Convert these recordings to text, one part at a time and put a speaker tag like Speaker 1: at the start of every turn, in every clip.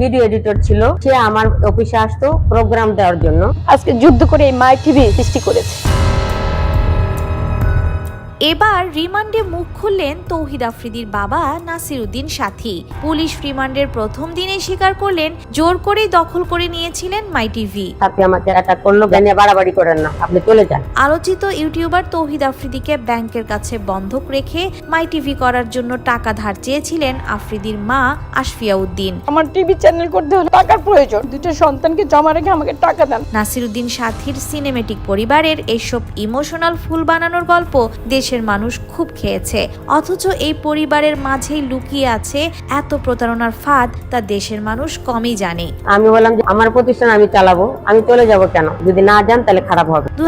Speaker 1: Video editor ছিল সে আমার অফিসে আসতো প্রোগ্রাম দেওয়ার জন্য।
Speaker 2: আজকে যুদ্ধ করে এই মাই টিভি সৃষ্টি করেছে।
Speaker 3: এবার রিমান্ডে মুখ খুললেন তৌহিদ আফ্রিদির বাবা নাসিরুদ্দিন সাথী। পুলিশ রিমান্ডের প্রথম দিনে স্বীকার করলেন জোর করেই দখল করে নিয়েছিলেন মাই টিভি
Speaker 1: সাথে আমাকে অ্যাটাক করল জানিয়ে বাড়াবাড়ি করেন না আপনি চলে যান।
Speaker 3: আলোচিত ইউটিউবার তৌহিদ আফ্রিদিকে ব্যাংকের কাছে বন্ধক রেখে মাই টিভি করার জন্য টাকা ধার চেয়েছিলেন আফ্রিদির মা আশফিয়া উদ্দিন
Speaker 2: আমার টিভি চ্যানেল করতে হলে টাকার প্রয়োজন দুটো সন্তানকে জমা রেখে আমাকে টাকা দেন।
Speaker 3: নাসিরুদ্দিন সাথীর সিনেমেটিক পরিবারের এসব ইমোশনাল ফুল বানানোর গল্প দেশের মানুষ খুব খেয়েছে। অথচ এই পরিবারের মাঝেই লুকিয়ে আছে এত প্রতারণার ফাঁদ তা দেশের মানুষ কমই জানে।
Speaker 1: আমি বললাম যে আমার প্রতিষ্ঠান আমি চালাবো। আমি চলে যাব কেন? যদি না যান তাহলে খারাপ হবে।
Speaker 3: দু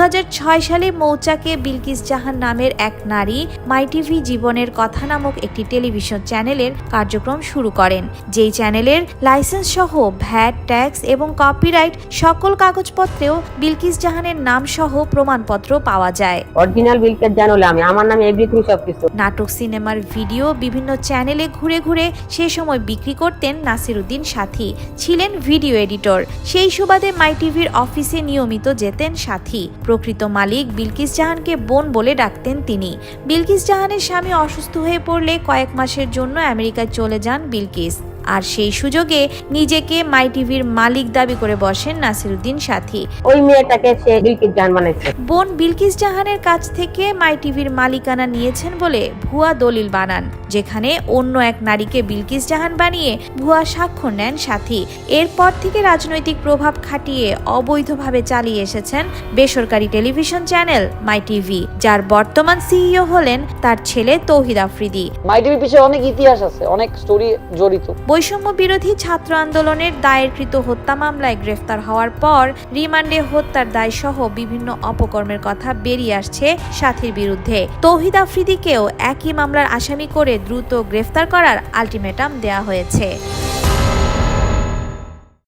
Speaker 3: সালে মৌচাকে বিলকিস জাহান নামের এক নারী মাই টিভি জীবনের কথা নামক একটি টেলিভিশন চ্যানেলের কার্যক্রম শুরু করেন। যেই চ্যানেলের লাইসেন্স সহ ভ্যাট ট্যাক্স এবং কপিরাইট সকল কাগজপত্রেও বিলকিস জাহানের নাম সহ প্রমাণপত্র পাওয়া যায়।
Speaker 1: অরিজিনাল বিলকেট জানলে আমি আমার নামে এভরিথিং সবকিছু।
Speaker 3: নাটক, সিনেমার ভিডিও, বিভিন্ন চ্যানেলে ঘুরে ঘুরে সে সময় বিক্রি করতেন নাসিরুদ্দিন সাথী, ছিলেন ভিডিও এডিটর। সেই সুবাদে মাই টিভির অফিসে নিয়মিত যেতেন সাথী। প্রকৃত মালিক বিলকিস জাহানকে বোন বলে ডাকতেন তিনি। বিলকিস জাহানের স্বামী অসুস্থ হয়ে পড়লে কয়েক মাসের জন্য আমেরিকায় চলে যান বিলকিস। আর সেই সুযোগে নিজেকে মাই টিভির মালিক দাবি করে বসেন নাসিরুদ্দিন সাথী।
Speaker 1: ওই মেয়েটাকে সে বিলকিট জান বানাইছে।
Speaker 3: বোন বিলকিস জাহানের কাছ থেকে মাই টিভির মালিকানা নিয়েছেন বলে ভুয়া দলিল বানান যেখানে অন্য এক নারীকে বিলকিস জাহান বানিয়ে ভুয়া স্বাক্ষর নেন সাথী। এরপর থেকে রাজনৈতিক প্রভাব খাটিয়ে অবৈধভাবে চালিয়ে এসেছেন বেসরকারি টেলিভিশন চ্যানেল মাই টিভি যার বর্তমান সিইও হলেন তার ছেলে তৌহিদ আফ্রিদি।
Speaker 4: মাই টিভির পিছনে অনেক ইতিহাস আছে অনেক স্টোরি জড়িত।
Speaker 3: বৈষম্য বিরোধী ছাত্র আন্দোলনের দায়েরকৃত হত্যা মামলায় গ্রেফতার হওয়ার পর রিমান্ডে হত্যার দায়সহ বিভিন্ন অপকর্মের কথা বেরিয়ে আসছে সাথীর বিরুদ্ধে। তৌহিদ আফ্রিদিকেও একই মামলার আসামি করে দ্রুত গ্রেফতার করার আলটিমেটাম দেয়া হয়েছে।